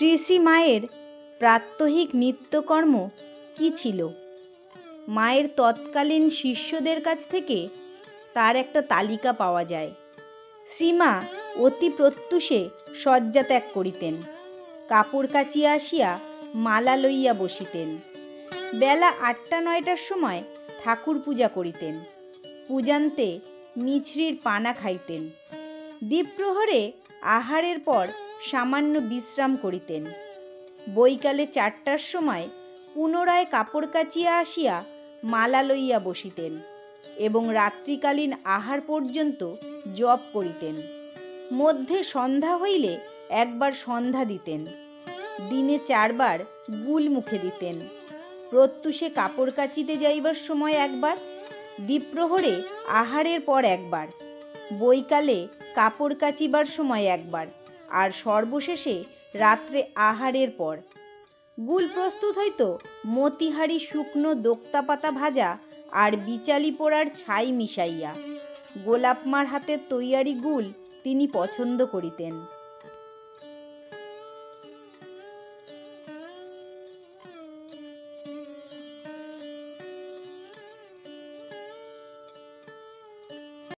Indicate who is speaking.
Speaker 1: শ্রী শ্রী মায়ের প্রাত্যহিক নিত্যকর্ম কি ছিল? মায়ের তৎকালীন শিষ্যদের কাছ থেকে তার একটা তালিকা পাওয়া যায়। শ্রীমা অতি প্রত্যুষে শয্যা ত্যাগ করিতেন। কাপড় কাচিয়া আসিয়া মালা লইয়া বসিতেন। বেলা আটটা নয়টার সময় ঠাকুর পূজা করিতেন। পূজান্তে মিছরির পানা খাইতেন। দ্বীপ্রহরে আহারের পর সামান্য বিশ্রাম করিতেন। বৈকালে চারটার সময় পুনরায় কাপড় কাচিয়া আসিয়া মালা লইয়া বসিতেন এবং রাত্রিকালীন আহার পর্যন্ত জপ করিতেন। মধ্যে সন্ধ্যা হইলে একবার সন্ধ্যা দিতেন। দিনে চারবার গুল মুখে দিতেন। প্রত্যুষে কাপড় কাচিতে যাইবার সময় একবার, দ্বীপ্রহরে আহারের পর একবার, বৈকালে কাপড় কাচিবার সময় একবার। আর সর্বশেষে রাত্রে আহারের পর। গুল প্রস্তুত হইত মতিহারি শুকনো দোক্তা পাতা ভাজা আর বিচালি পোড়ার ছাই মিশাইয়া। গোলাপমার হাতে তৈয়ারি গুল তিনি পছন্দ করিতেন।